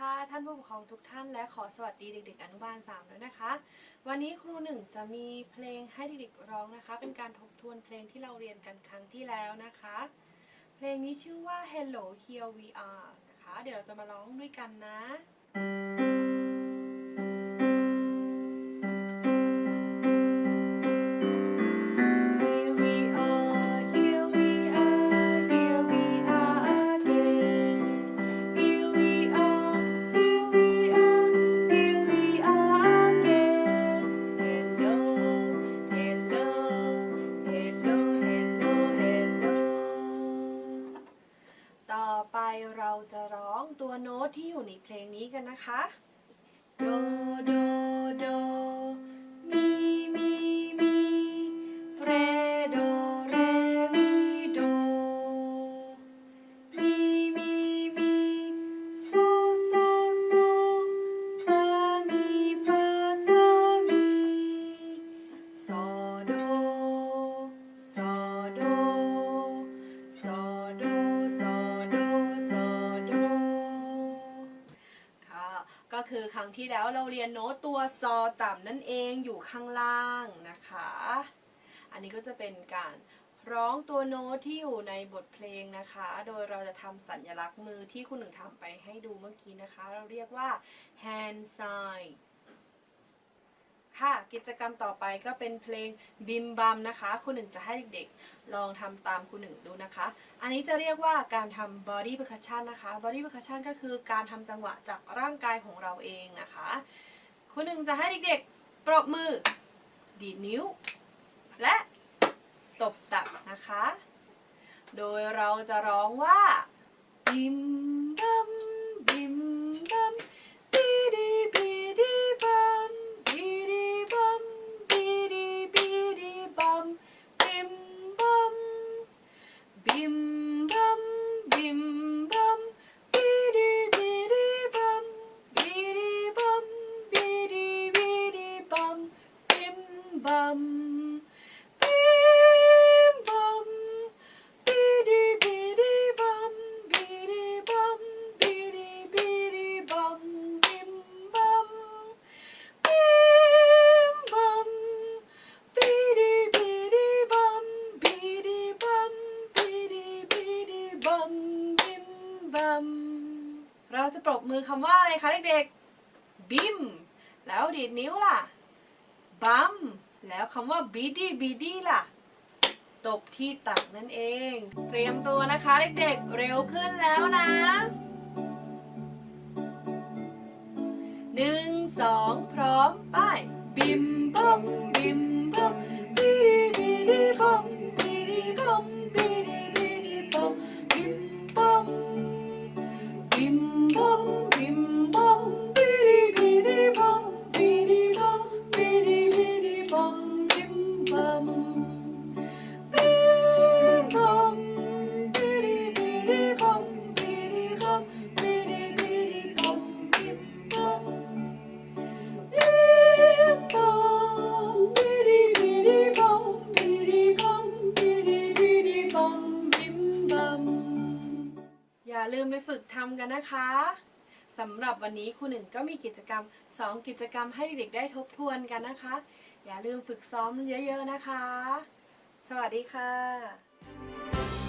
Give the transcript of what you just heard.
ค่ะท่านผู้ปกครองทุกท่านและขอสวัสดีเด็ก ๆ อนุบาล3ด้วยนะคะ วันนี้ครูหนึ่งจะมีเพลงให้เด็กๆร้องนะคะ เป็นการทบทวนเพลงที่เราเรียนกันครั้งที่แล้วนะคะ เพลงนี้ชื่อว่า Hello Here We Are นะคะ เดี๋ยวเราจะมาร้องด้วยกันนะ องตัวโน้ตที่อยู่ในเพลงนี้กันนะคะ โด โด โด ก็คือครั้งที่แล้วเราเรียนโน้ตตัวซอต่ำนั่นเองอยู่ข้างล่างนะคะ อันนี้ก็จะเป็นการร้องตัวโน้ตที่อยู่ในบทเพลงนะคะ โดยเราจะทำสัญลักษณ์มือที่คุณหนึ่งทำไปให้ดูเมื่อกี้นะคะ เราเรียกว่า hand sign กิจกรรมต่อไปก็เป็นเพลงบิมบัมนะคะ คุณหนึ่งจะให้เด็กๆ ลองทำตามคุณหนึ่งดูนะคะ อันนี้จะเรียกว่าการทำ body percussion นะคะ body percussion ก็คือการทำจังหวะจากร่างกายของเราเองนะคะ คุณหนึ่งจะให้เด็กๆ ปรบมือ ดีดนิ้ว และตบตักนะคะ โดยเราจะร้องว่าบิม มบิมบัมบีดีบีดีบัมบีดีบัมบีดีบีดีบัมบิมบัมเราจะปรบมือคำว่าอะไรคะเด็กๆบิมแล้วดีดนิ้วล่ะบัม แล้วคำว่าบีดีบีดีล่ะ ตบที่ตักนั่นเอง เตรียมตัวนะคะเด็กๆ เร็วขึ้นแล้วนะหนึ่งสองพร้อมไป บิมบอมบิมบม อย่าลืมไปฝึกทำกันนะคะสำหรับวันนี้ครูหนึ่งก็มีกิจกรรม 2 กิจกรรมให้เด็กๆได้ทบทวนกันนะคะ อย่าลืมฝึกซ้อมเยอะๆนะคะ สวัสดีค่ะ